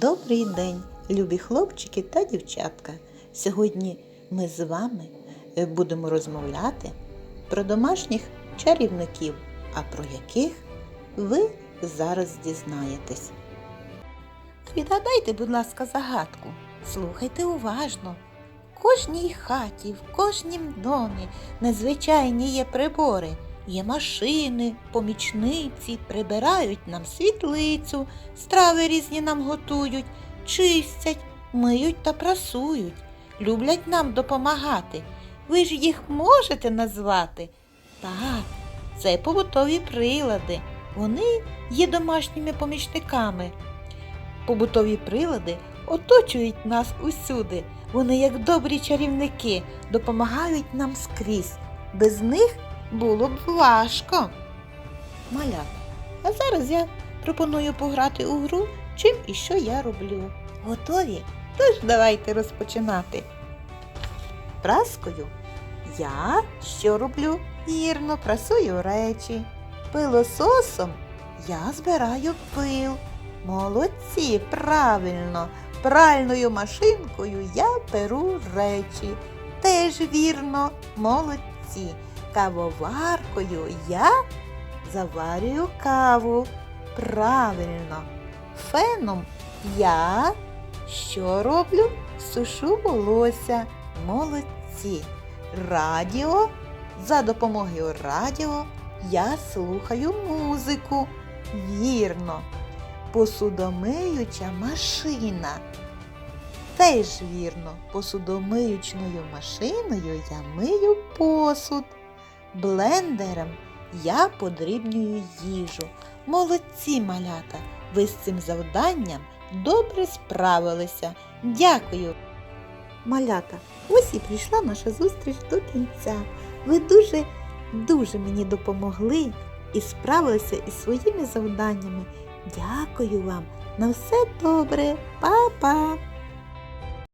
Добрий день, любі хлопчики та дівчатка. Сьогодні ми з вами е, будемо розмовляти про домашніх чарівників, а про яких ви зараз дізнаєтесь. Відгадайте, будь ласка, загадку. Слухайте уважно. В кожній хаті, в кожнім домі незвичайні є прибори. Є машини, помічниці, прибирають нам світлицю, страви різні нам готують, чистять, миють та прасують, люблять нам допомагати. Ви ж їх можете назвати? Так, це побутові прилади. Вони є домашніми помічниками. Побутові прилади оточують нас усюди. Вони, як добрі чарівники, допомагають нам скрізь. Без них було б важко. Малята, а зараз я пропоную пограти у гру, чим і що я роблю. Готові? Тож давайте розпочинати. Праскою я що роблю? Вірно, прасую речі. Пилососом я збираю пил. Молодці, правильно. Пральною машинкою я перу речі. Теж вірно, молодці. Кавоваркою я заварюю каву. Правильно. Феном я що роблю? Сушу волосся. Молодці. Радіо. За допомогою радіо я слухаю музику. Вірно. Посудомиюча машина. Теж вірно, посудомиючною машиною я мию посуд. Блендером я подрібнюю їжу. Молодці малята! Ви з цим завданням добре справилися. Дякую. Малята, ось і прийшла наша зустріч до кінця. Ви дуже, дуже мені допомогли і справилися із своїми завданнями. Дякую вам. На все добре. Па-па!